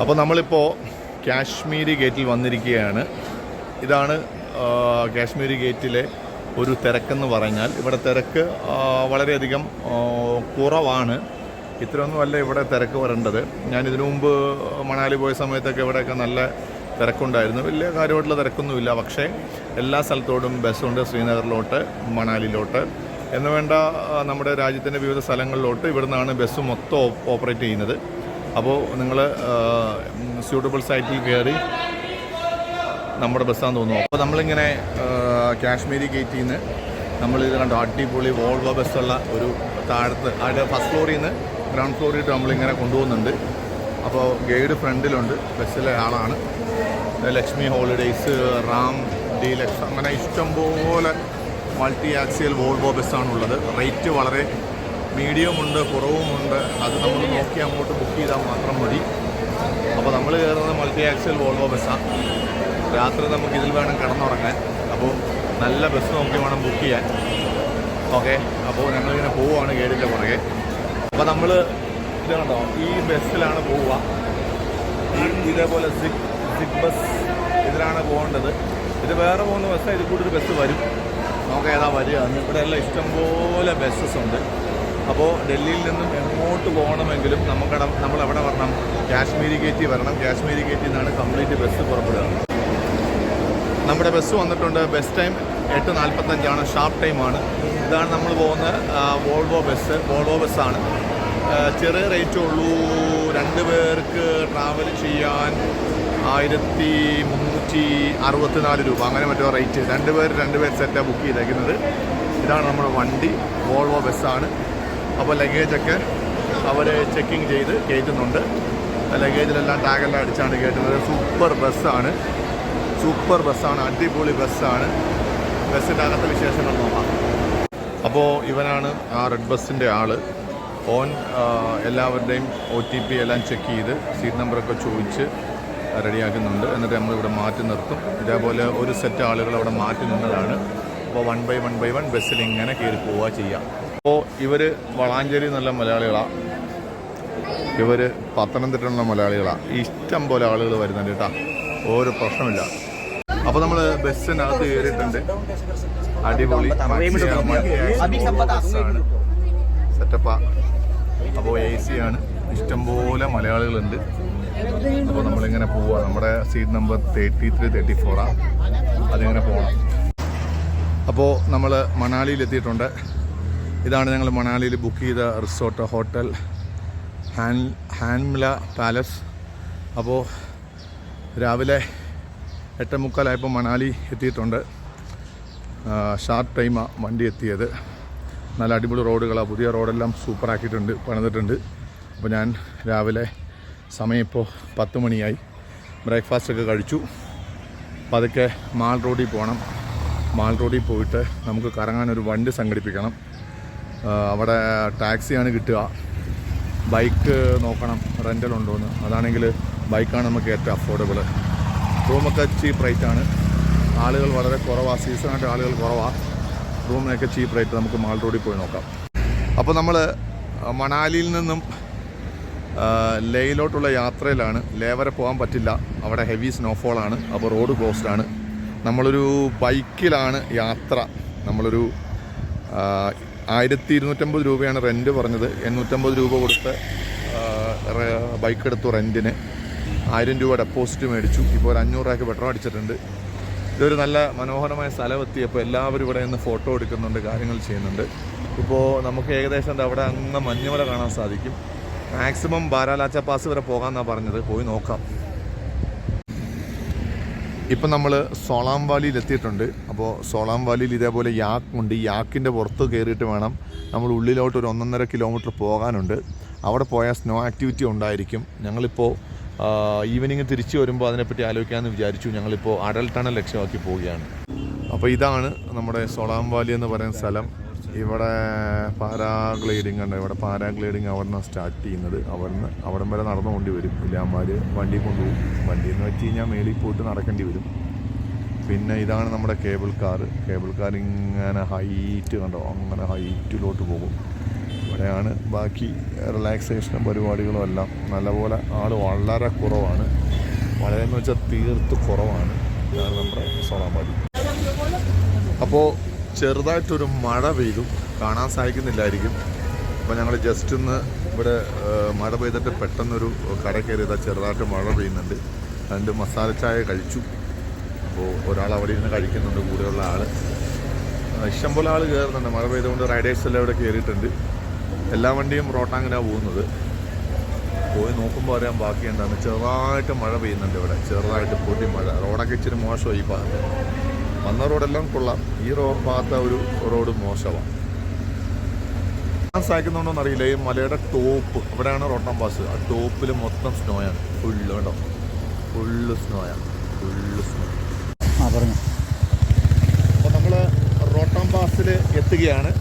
അപ്പോൾ നമ്മളിപ്പോൾ കാശ്മീരി ഗേറ്റിൽ വന്നിരിക്കുകയാണ്. ഇതാണ് കാശ്മീരി ഗേറ്റിലെ ഒരു തിരക്കെന്ന് പറഞ്ഞാൽ ഇവിടെ തിരക്ക് വളരെയധികം കുറവാണ്. ഇത്രയൊന്നുമല്ല ഇവിടെ തിരക്ക് വരേണ്ടത്. ഞാൻ ഇതിനു മുമ്പ് മണാലി പോയ സമയത്തൊക്കെ ഇവിടെയൊക്കെ നല്ല തിരക്കുണ്ടായിരുന്നു. വലിയ കാര്യമായിട്ടുള്ള തിരക്കൊന്നുമില്ല. പക്ഷേ എല്ലാ സ്ഥലത്തോടും ബസ്സുണ്ട് ശ്രീനഗറിലോട്ട് മണാലിയിലോട്ട്. എന്നുവേണ്ട നമ്മുടെ രാജ്യത്തിന്റെ വിവിധ സ്ഥലങ്ങളിലോട്ട് ഇവിടുന്നാണ് ബസ് മൊത്തം ഓപ്പറേറ്റ് ചെയ്യുന്നത്. അപ്പോൾ നിങ്ങൾ സ്യൂട്ടബിൾ സൈറ്റിൽ കയറി നമ്മുടെ ബസ്സാന്ന് തോന്നുന്നു അപ്പോൾ നമ്മളിങ്ങനെ കാശ്മീരി ഗേറ്റിൽ നിന്ന് നമ്മൾ ഇത് കണ്ടു. അടിപൊളി വോൾവോ ബസ്സുള്ള ഒരു താഴത്ത് അവിടെ ഫസ്റ്റ് ഫ്ലോറിൽ നിന്ന് ഗ്രൗണ്ട് ഫ്ലോറിൽ നമ്മളിങ്ങനെ കൊണ്ടുപോകുന്നുണ്ട്. അപ്പോൾ ഗൈഡ് ഫ്രണ്ടിലുണ്ട് ബസ്സിലെ ആളാണ്. ലക്ഷ്മി ഹോളിഡേയ്സ് റാം ഡീലക്സ് അങ്ങനെ ഇഷ്ടംപോലെ മൾട്ടി ആക്സിയൽ വോൾവോ ബസ്സാണുള്ളത് റേറ്റ് വളരെ മീഡിയം ഉണ്ട് കുറവുമുണ്ട്. അത് നമ്മൾ നോക്കി അങ്ങോട്ട് ബുക്ക് ചെയ്താൽ മാത്രം മതി. അപ്പോൾ നമ്മൾ കയറുന്നത് മൾട്ടി ആക്സൽ വോൾവോ ബസ്സാണ് രാത്രി നമുക്ക് ഇതിൽ വേണം കിടന്നുറങ്ങാൻ. അപ്പോൾ നല്ല ബസ് നോക്കി വേണം ബുക്ക് ചെയ്യാൻ. ഓക്കെ അപ്പോൾ ഞങ്ങളിങ്ങനെ പോവുകയാണ് ഗൈഡിന്റെ പുറകെ. അപ്പോൾ നമ്മൾ ഇത് കണ്ടോ? ഈ ബസ്സിലാണ് പോവുക. ഇതേപോലെ സിക് സിക് ബസ് ഇതിലാണ് പോകേണ്ടത്. ഇത് വേറെ പോകുന്ന ബസ്സാണ് ഇതിൽ കൂടി ഒരു ബസ് വരും. നമുക്ക് ഏതാ വരിക ഇവിടെ എല്ലാം ഇഷ്ടംപോലെ ബസ്സസ് ഉണ്ട്. അപ്പോൾ ഡൽഹിയിൽ നിന്നും എങ്ങോട്ട് പോകണമെങ്കിലും നമുക്ക് നമ്മൾ എവിടെ വരണം? കാശ്മീരി ഗേറ്റിൽ വരണം. കാശ്മീരി ഗേറ്റിൽ നിന്നാണ് കംപ്ലീറ്റ് ബസ് പുറപ്പെടുക. നമ്മുടെ ബസ് വന്നിട്ടുണ്ട് ബസ് ടൈം എട്ട് നാൽപ്പത്തഞ്ചാണ് ഷാർപ്പ് ടൈമാണ് ഇതാണ് നമ്മൾ പോകുന്ന വോൾവോ ബസ് വോൾവോ ബസ്സാണ് ചെറിയ റേറ്റേ ഉള്ളൂ. രണ്ട് പേർക്ക് ട്രാവൽ ചെയ്യാൻ ആയിരത്തി മുന്നൂറ്റി അറുപത്തിനാല് രൂപ. അങ്ങനെ മറ്റോ റേറ്റ് രണ്ട് പേർ രണ്ട് പേർ സെറ്റാണ് ബുക്ക് ചെയ്തേക്കുന്നത്. ഇതാണ് നമ്മുടെ വണ്ടി. വോൾവോ ബസ്സാണ് അപ്പോൾ ലഗേജൊക്കെ അവർ ചെക്കിങ് ചെയ്ത് കയറ്റുന്നുണ്ട്. ലഗേജിലെല്ലാം ടാഗെല്ലാം അടിച്ചാണ് കയറ്റുന്നത്. സൂപ്പർ ബസ്സാണ് സൂപ്പർ ബസ്സാണ് അടിപൊളി ബസ്സാണ് ബസ്സിന്റെ അകത്തെ വിശേഷങ്ങൾ നോക്കാം. അപ്പോൾ ഇവനാണ് ആ റെഡ് ബസ്സിന്റെ ആൾ ഓൻ എല്ലാവരുടെയും ഒ ടി പി എല്ലാം ചെക്ക് ചെയ്ത് സീറ്റ് നമ്പറൊക്കെ ചോദിച്ച് റെഡിയാക്കുന്നുണ്ട്. എന്നിട്ട് നമ്മളിവിടെ മാറ്റി നിർത്തും. ഇതേപോലെ ഒരു സെറ്റ് ആളുകൾ അവിടെ മാറ്റി നിന്നതാണ്. അപ്പോൾ one by one by one ബസ്സിൽ ഇങ്ങനെ കയറി പോവുക ചെയ്യാം. അപ്പോൾ ഇവർ വളാഞ്ചേരി നല്ല മലയാളികളാണ് ഇവർ പത്തനംതിട്ടയുള്ള മലയാളികളാണ് ഇഷ്ടം പോലെ ആളുകൾ വരുന്നുണ്ട് കേട്ടോ. ഒരു പ്രശ്നമില്ല. അപ്പോൾ നമ്മൾ ബസ്സിനകത്ത് കയറിയിട്ടുണ്ട് അടിപൊളി സെറ്റപ്പാ. അപ്പോൾ എ സി ആണ് ഇഷ്ടംപോലെ മലയാളികളുണ്ട്. അപ്പോൾ നമ്മളിങ്ങനെ പോവുക നമ്മുടെ seat number thirty three thirty ഫോറാണ് അതിങ്ങനെ പോകണം അപ്പോൾ നമ്മൾ മണാലിയിൽ എത്തിയിട്ടുണ്ട് ഇതാണ് ഞങ്ങൾ മണാലിയിൽ ബുക്ക് ചെയ്ത റിസോർട്ട് ഹോട്ടൽ ഹാൻ ഹാൻമില പാലസ് അപ്പോൾ രാവിലെ എട്ട് മുക്കാലായപ്പോൾ മണാലി എത്തിയിട്ടുണ്ട്. ഷാർപ്പ് ടൈമാണ് വണ്ടി എത്തിയത്. നല്ല അടിപൊളി റോഡുകളാണ് പുതിയ റോഡെല്ലാം സൂപ്പറാക്കിയിട്ടുണ്ട് പണിതിട്ടുണ്ട്. അപ്പോൾ ഞാൻ രാവിലെ സമയം ഇപ്പോൾ പത്ത് മണിയായി ബ്രേക്ക്ഫാസ്റ്റ് ഒക്കെ കഴിച്ചു. പതുക്കെ മാൾ റോഡിൽ പോകണം മാൾ റോഡിൽ പോയിട്ട് നമുക്ക് കറങ്ങാൻ ഒരു വണ്ടി സംഘടിപ്പിക്കണം. അവിടെ ടാക്സിയാണ് കിട്ടുക. ബൈക്ക് നോക്കണം റെന്റൽ ഉണ്ടോയെന്ന് അതാണെങ്കിൽ ബൈക്കാണ് നമുക്ക് ഏറ്റവും അഫോർഡബിൾ റൂമൊക്കെ ചീപ്പ് റേറ്റാണ് ആളുകൾ വളരെ കുറവാണ് സീസണായിട്ട് ആളുകൾ കുറവാണ് റൂമിനൊക്കെ ചീപ്പ് റേറ്റ് നമുക്ക് മാൾ റോഡിൽ പോയി നോക്കാം. അപ്പോൾ നമ്മൾ മണാലിയിൽ നിന്നും ലേയിലോട്ടുള്ള യാത്രയിലാണ്. ലേ വരെ പോകാൻ പറ്റില്ല. അവിടെ ഹെവി സ്നോഫോളാണ് അപ്പോൾ റോഡ് ക്ലോസ്ഡ് ആണ്. നമ്മളൊരു ബൈക്കിലാണ് യാത്ര. നമ്മളൊരു ആയിരത്തി ഇരുന്നൂറ്റമ്പത് രൂപയാണ് റെന്റ് പറഞ്ഞത്. എണ്ണൂറ്റമ്പത് രൂപ കൊടുത്ത് ബൈക്ക് എടുത്തു റെന്റിന് ആയിരം രൂപ ഡെപ്പോസിറ്റ് മേടിച്ചു. ഇപ്പോൾ ഒരു അഞ്ഞൂറ് രൂപയ്ക്ക് പെട്രോൾ അടിച്ചിട്ടുണ്ട്. ഇതൊരു നല്ല മനോഹരമായ സ്ഥലം എത്തിയപ്പോൾ എല്ലാവരും ഇവിടെ നിന്ന് ഫോട്ടോ എടുക്കുന്നുണ്ട് കാര്യങ്ങൾ ചെയ്യുന്നുണ്ട്. ഇപ്പോൾ നമുക്ക് ഏകദേശം എന്താ അവിടെ അങ്ങ് മഞ്ഞുമല കാണാൻ സാധിക്കും. മാക്സിമം ബാരാലാച്ച പാസ് വരെ പോകാമെന്നാണ് പറഞ്ഞത്. പോയി നോക്കാം. ഇപ്പം നമ്മൾ സോളാം വാലിയിൽ എത്തിയിട്ടുണ്ട് അപ്പോൾ സോളാം വാലിയിൽ ഇതേപോലെ യാക്ക് ഉണ്ട്. ഈ യാക്കിന്റെ പുറത്ത് കയറിയിട്ട് വേണം നമ്മൾ ഉള്ളിലോട്ട് ഒരു ഒന്നൊന്നര കിലോമീറ്റർ പോകാനുണ്ട്. അവിടെ പോയാൽ സ്നോ ആക്ടിവിറ്റി ഉണ്ടായിരിക്കും. ഞങ്ങളിപ്പോൾ ഈവനിങ് തിരിച്ചു വരുമ്പോൾ അതിനെപ്പറ്റി ആലോചിക്കാമെന്ന് വിചാരിച്ചു. ഞങ്ങളിപ്പോൾ അടൽ ടണൽ ലക്ഷ്യമാക്കി പോവുകയാണ്. അപ്പോൾ ഇതാണ് നമ്മുടെ സോളാം വാലി എന്ന് പറയുന്ന സ്ഥലം. ഇവിടെ പാരാഗ്ലൈഡിംഗ് ഉണ്ട് ഇവിടെ പാരാഗ്ലൈഡിങ് അവിടെ നിന്ന് സ്റ്റാർട്ട് ചെയ്യുന്നത്. അവിടെ നിന്ന് അവിടം വരെ നടന്നുകൊണ്ട് വരും. ഇല്ലാമാർ വണ്ടി കൊണ്ടുപോകും. വണ്ടി എന്ന് വെച്ച് കഴിഞ്ഞാൽ മേളിൽ പോയിട്ട് നടക്കേണ്ടി വരും. പിന്നെ ഇതാണ് നമ്മുടെ കേബിൾ കാർ കേബിൾ കാർ ഇങ്ങനെ ഹൈറ്റ് കണ്ടോ? അങ്ങനെ ഹൈറ്റിലോട്ട് പോകും. ഇവിടെയാണ് ബാക്കി റിലാക്സേഷനും പരിപാടികളും എല്ലാം. നല്ലപോലെ ആൾ വളരെ കുറവാണ്. വളരെ എന്ന് വെച്ചാൽ തീർത്ത് കുറവാണ്. ഇതാണ് നമ്മുടെ സോളാമ്പാടി അപ്പോൾ ചെറുതായിട്ടൊരു മഴ പെയ്തു. കാണാൻ സാധിക്കുന്നില്ലായിരിക്കും. അപ്പോൾ ഞങ്ങൾ ജസ്റ്റ് ഒന്ന് ഇവിടെ മഴ പെയ്തിട്ട് പെട്ടെന്നൊരു കട കയറിയതാ ചെറുതായിട്ട് മഴ പെയ്യുന്നുണ്ട്. രണ്ട് മസാല ചായ കഴിച്ചു. അപ്പോൾ ഒരാൾ അവിടെ ഇരുന്ന് കഴിക്കുന്നുണ്ട് കൂടെയുള്ള ആൾ ഇഷ്ടംപോലെ ആൾ കയറുന്നുണ്ട്. മഴ പെയ്തുകൊണ്ട് റൈഡേഴ്സ് എല്ലാം ഇവിടെ കയറിയിട്ടുണ്ട്. എല്ലാ വണ്ടിയും റോട്ടാങ്ങനാണ് പോകുന്നത്. പോയി നോക്കുമ്പോൾ അറിയാൻ ബാക്കി എന്താണ് ചെറുതായിട്ട് മഴ പെയ്യുന്നുണ്ട് ഇവിടെ. ചെറുതായിട്ട് പൊടി മഴ. റോഡൊക്കെ ഇച്ചിരി മോശമായി ഈ വന്ന റോഡെല്ലാം കൊള്ളാം ഈ റോഡ് ഭാഗത്തെ ഒരു റോഡ് മോശമാണ് സഹായിക്കുന്നുണ്ടോന്ന് അറിയില്ല ഈ മലയുടെ ടോപ്പ് അവിടെയാണ് റോട്ടം പാസ് ആ ടോപ്പിൽ മൊത്തം സ്നോയാണ് ഫുള്ള് കേട്ടോ ഫുള്ള് സ്നോയാണ് ഫുള്ള് സ്നോ ആ പറഞ്ഞു അപ്പോൾ നമ്മൾ റോട്ടം പാസിൽ എത്തുകയാണ്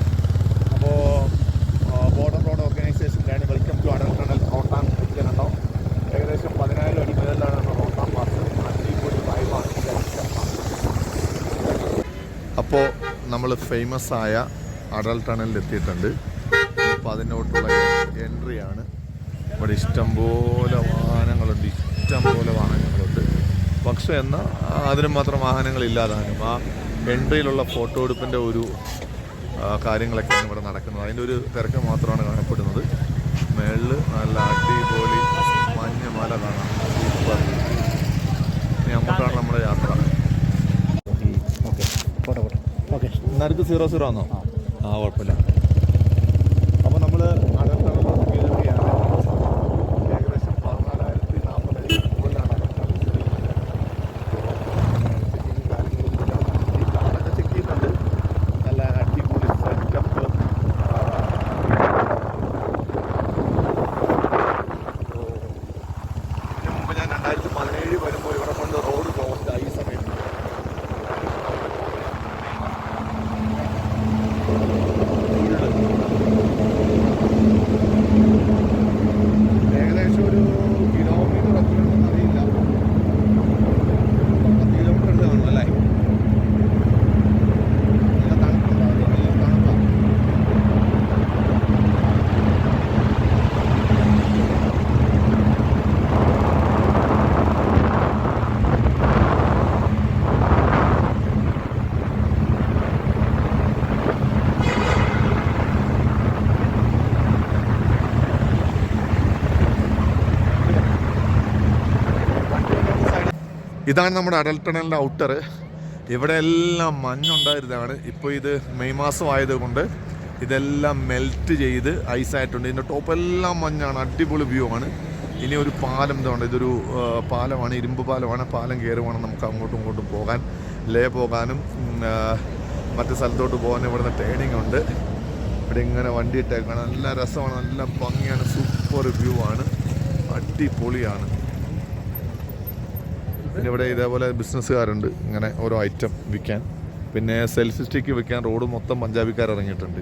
അപ്പോൾ ബോർഡർ റോഡ് ഓർഗനൈസേഷന്റെ welcome to Atal tunnel Rohtang എത്തിക്കുന്നുണ്ടോ ഏകദേശം പതിനായിരം അടി മുതലാണ് റോട്ടാം പാസ് അടിപൊളി വൈബാണ് അപ്പോൾ നമ്മൾ ഫേമസ് ആയ അടൽ ടണലിൽ എത്തിയിട്ടുണ്ട് അപ്പോൾ അതിനോട്ടുള്ള എൻട്രിയാണ്. ഇവിടെ ഇഷ്ടംപോലെ വാഹനങ്ങളുണ്ട്. ഇഷ്ടംപോലെ വാഹനങ്ങളുണ്ട്. പക്ഷേ എന്നാൽ അതിന് മാത്രം വാഹനങ്ങളില്ലാതാനും ആ എൻട്രിയിലുള്ള ഫോട്ടോ എടുപ്പിന്റെ ഒരു കാര്യങ്ങളൊക്കെയാണ് ഇവിടെ നടക്കുന്നത്. അതിന്റെ ഒരു തിരക്ക് മാത്രമാണ് കാണപ്പെടുന്നത്. മേളിൽ നല്ല അടിപൊളി മഞ്ഞ മല കാണാം സൂപ്പർ ഇനി അങ്ങോട്ടാണ് നമ്മുടെ യാത്ര ഓക്കെ പോട്ടെ പോട്ടെ ഓക്കെ നറുക്ക് സീറോ സീറോ ആണോ? ആ കുഴപ്പമില്ല അപ്പോൾ നമ്മൾ അടൽത്തണലോട്ട് കയറുകയാണ് ഏകദേശം പതിനാലായിരത്തി നാൽപ്പത് മുകളിലാണ് അടൽത്തണൽ സ്ഥിതി ചെക്കിങ് കാര്യങ്ങളൊന്നുമില്ല ഈ കാറൊക്കെ ചെക്ക് ചെയ്യുന്നുണ്ട് നല്ല അടിപൊളി സെറ്റപ്പ് ഇതിന് മുമ്പ് ഞാൻ രണ്ടായിരത്തി പതിനേഴ് വരുമ്പോൾ ഇവിടെ കൊണ്ട് റോഡ് ക്ലോസ്ഡ് ആയി ഈ സമയത്ത് ഏകദേശം ഒരു കിലോമീറ്റർ എത്ര ഉണ്ടെന്ന് അറിയില്ല പത്ത് കിലോമീറ്റർ അടുത്ത് കാണും അല്ലേ നല്ല തണുപ്പുണ്ടാവും നല്ല തണുപ്പാണ് ഇതാണ് നമ്മുടെ അടൽ ടണലിന്റെ ഔട്ടർ ഇവിടെ എല്ലാം മഞ്ഞുണ്ടായിരുന്നതാണ്. ഇപ്പോൾ ഇത് മെയ് മാസം ആയതുകൊണ്ട് ഇതെല്ലാം മെൽറ്റ് ചെയ്ത് ഐസായിട്ടുണ്ട് ഇതിന്റെ ടോപ്പ് എല്ലാം മഞ്ഞാണ്. അടിപൊളി വ്യൂ ആണ്. ഇനി ഒരു പാലം ഇതുണ്ട് ഇതൊരു പാലമാണ്. ഇരുമ്പ് പാലമാണ്. പാലം കയറുവാണ് വേണം നമുക്ക് അങ്ങോട്ടും ഇങ്ങോട്ടും പോകാൻ ലേ പോകാനും മറ്റു സ്ഥലത്തോട്ട് പോകാനും ഇവിടുന്ന് ട്രെയിനിങ് ഉണ്ട്. ഇവിടെ ഇങ്ങനെ വണ്ടി ഇട്ടേക്കാണ്. നല്ല രസമാണ്. നല്ല ഭംഗിയാണ്. സൂപ്പർ വ്യൂ ആണ്. അടിപൊളിയാണ്. പിന്നെ ഇവിടെ ഇതേപോലെ ബിസിനസ്സുകാരുണ്ട്. ഇങ്ങനെ ഓരോ ഐറ്റം വിൽക്കാൻ. പിന്നെ സെൽഫി സ്റ്റിക്ക് വിൽക്കാൻ റോഡ് മൊത്തം പഞ്ചാബിക്കാർ ഇറങ്ങിയിട്ടുണ്ട്.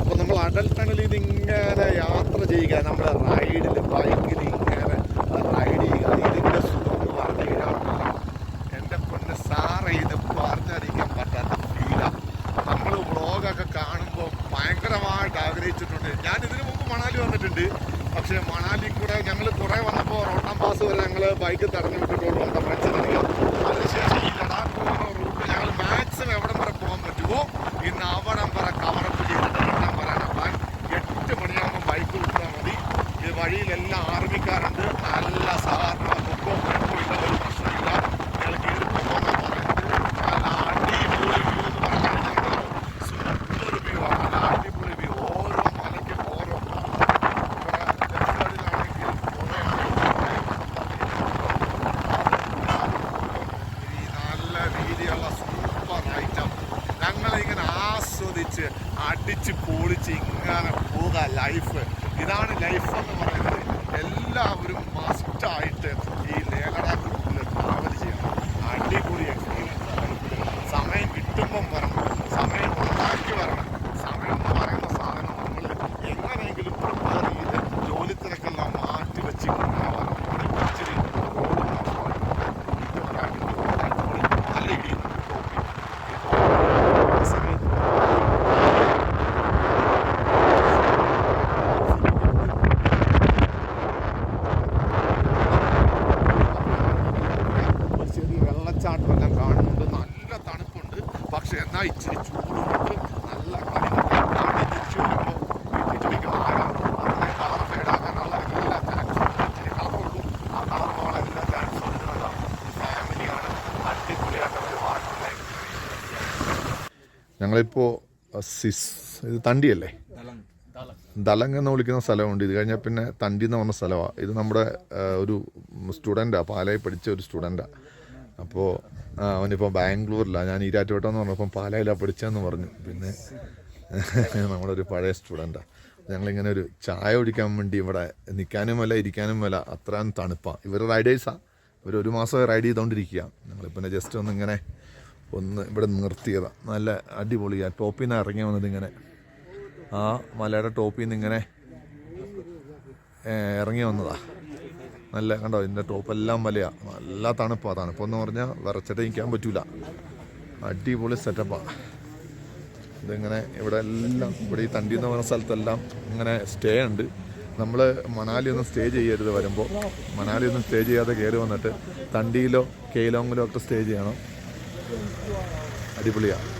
അപ്പോൾ നമ്മൾ അടൽ ടണലിൽ ഇങ്ങനെ യാത്ര ചെയ്യുക. നമ്മുടെ റൈഡിൽ ബൈക്കിൽ ഇങ്ങനെ റൈഡ് ചെയ്യുക ഇതിന്റെ സുഖം എന്ന് പറഞ്ഞു കഴിഞ്ഞാൽ എന്റെ പൊന്ന് സാറ് ഇത് പറഞ്ഞറിയിക്കാൻ പറ്റാത്ത ഫീലാണ് നമ്മൾ വ്ളോഗൊക്കെ കാണുമ്പോൾ ഭയങ്കരമായിട്ട് ആഗ്രഹിച്ചിട്ടുണ്ട് ഞാൻ ഇതിനു മുമ്പ് മണാലി വന്നിട്ടുണ്ട് പക്ഷേ മണാലി കൂടെ ഞങ്ങൾ കുറേ വന്നപ്പോൾ റോട്ടാം പാസ് വരെ ഞങ്ങൾ ബൈക്ക് തടഞ്ഞു വിട്ടിട്ടുള്ളൂ എന്റെ ഫ്രണ്ട്സിനറിയാം അതിനുശേഷം ഈ ലഡാക്ക് പോകുന്ന റൂട്ട് ഞങ്ങൾ മാക്സിമം എവിടം വരെ പോകാൻ പറ്റുമോ ഇന്ന് അവിടം വരെ കവറപ്പ് ചെയ്തിട്ട് എല്ലാം വരാനാണ് പ്ലാൻ എട്ട് മണിയാകുമ്പോൾ ബൈക്ക് വിട്ടാൽ മതി ഈ വഴിയിലെല്ലാം ആർമിക്കാരുണ്ട് നല്ല സാധാരണ പൊക്കോ പൊക്കോ ഇല്ല ഒരു പ്രശ്നമില്ല ഞങ്ങൾ കയറി പോകുന്ന പറയുന്നത് നല്ല അടിപൊളി വ്യൂ എന്ന് പറഞ്ഞാൽ സൂപ്പർ വ്യൂ ആണ് നല്ല അടിപൊളി വ്യൂ ഓരോ മലയ്ക്കും ഓരോ ഇവിടെ ലെഫ്റ്റ് സൈഡിലാണെങ്കിൽ കുറേ ഈ നല്ല രീതിയുള്ള സൂപ്പർ ഐറ്റം ഞങ്ങളിങ്ങനെ ആസ്വദിച്ച് അടിച്ച് പൊളിച്ച് ഇങ്ങനെ പോവുക ലൈഫ് ഇതാണ് ലൈഫ് എന്ന് പറയുന്നത് എല്ലാവരും മസ്റ്റായിട്ട് ഈ ലേഖനാക്ക് റൂട്ടിൽ ട്രാവൽ ചെയ്യണം അടിപൊളി എക്സ്പീരിയൻസ് ആണ് സമയം കിട്ടുമ്പം വരണം സമയം ഉണ്ടാക്കി വരണം സമയം എന്ന് പറയുന്ന സാധനം നമ്മൾ എങ്ങനെയെങ്കിലും പ്രിപ്പയർ ചെയ്ത് ജോലി തിരക്കെല്ലാം മാറ്റി വെച്ച് ഇങ്ങനെ വരണം ഇവിടെ ഇച്ചിരി റോഡ് മോശമാണ്. ഇതൊക്കെ അടിപൊളി, അടിപൊളി. നല്ല ഇടിയുന്നുണ്ട് ടോപ്പിൽ ഞങ്ങളിപ്പോൾ സിസ് ഇത് തണ്ടിയല്ലേ? ദലങ് എന്ന് വിളിക്കുന്ന സ്ഥലമുണ്ട്. ഇത് കഴിഞ്ഞാൽ പിന്നെ തണ്ടി എന്ന് പറഞ്ഞ സ്ഥലമാണ് ഇത് നമ്മുടെ ഒരു സ്റ്റുഡന്റാണ് പാലായി പഠിച്ച ഒരു സ്റ്റുഡന്റാണ് അപ്പോൾ അവനിപ്പോൾ ബാംഗ്ലൂരിലാണ് ഞാൻ ഈരാറ്റുവട്ടം എന്ന് പറഞ്ഞപ്പം പാലായിലാണ് പഠിച്ചതെന്ന് പറഞ്ഞു. പിന്നെ നമ്മുടെ ഒരു പഴയ സ്റ്റുഡന്റാണ് ഞങ്ങളിങ്ങനെ ഒരു ചായ കുടിക്കാൻ വേണ്ടി ഇവിടെ നിൽക്കാനും വില ഇരിക്കാനും വില അത്രയും തണുപ്പാണ് ഇവർ റൈഡേഴ്സാണ് ഇവർ ഒരു മാസം റൈഡ് ചെയ്തുകൊണ്ടിരിക്കുക ഞങ്ങളിപ്പോൾ ജസ്റ്റ് ഒന്ന് ഇങ്ങനെ ഒന്ന് ഇവിടെ നിർത്തിയതാണ് നല്ല അടിപൊളിയാണ് ടോപ്പിൽ നിന്ന് ഇറങ്ങി വന്നത് ഇങ്ങനെ. ആ മലയുടെ ടോപ്പിൽ നിന്ന് ഇങ്ങനെ ഇറങ്ങി വന്നതാ. നല്ല കണ്ടോ ഇതിന്റെ ടോപ്പെല്ലാം മലയാണ് നല്ല തണുപ്പാണ് തണുപ്പെന്ന് പറഞ്ഞാൽ വിറച്ചിട്ട് നിൽക്കാൻ പറ്റൂല. അടിപൊളി സെറ്റപ്പാണ് ഇതിങ്ങനെ ഇവിടെ എല്ലാം ഇവിടെ ഈ തണ്ടി എന്ന് പറയുന്ന സ്ഥലത്തെല്ലാം ഇങ്ങനെ സ്റ്റേ ഉണ്ട്. നമ്മൾ മണാലി ഒന്നും സ്റ്റേ ചെയ്യരുത് വരുമ്പോൾ മണാലി ഒന്നും സ്റ്റേ ചെയ്യാതെ കയറി വന്നിട്ട് തണ്ടിയിലോ കേലോങ്ങിലോ ഒക്കെ സ്റ്റേ ചെയ്യണം. അടിപൊളിയാണ്.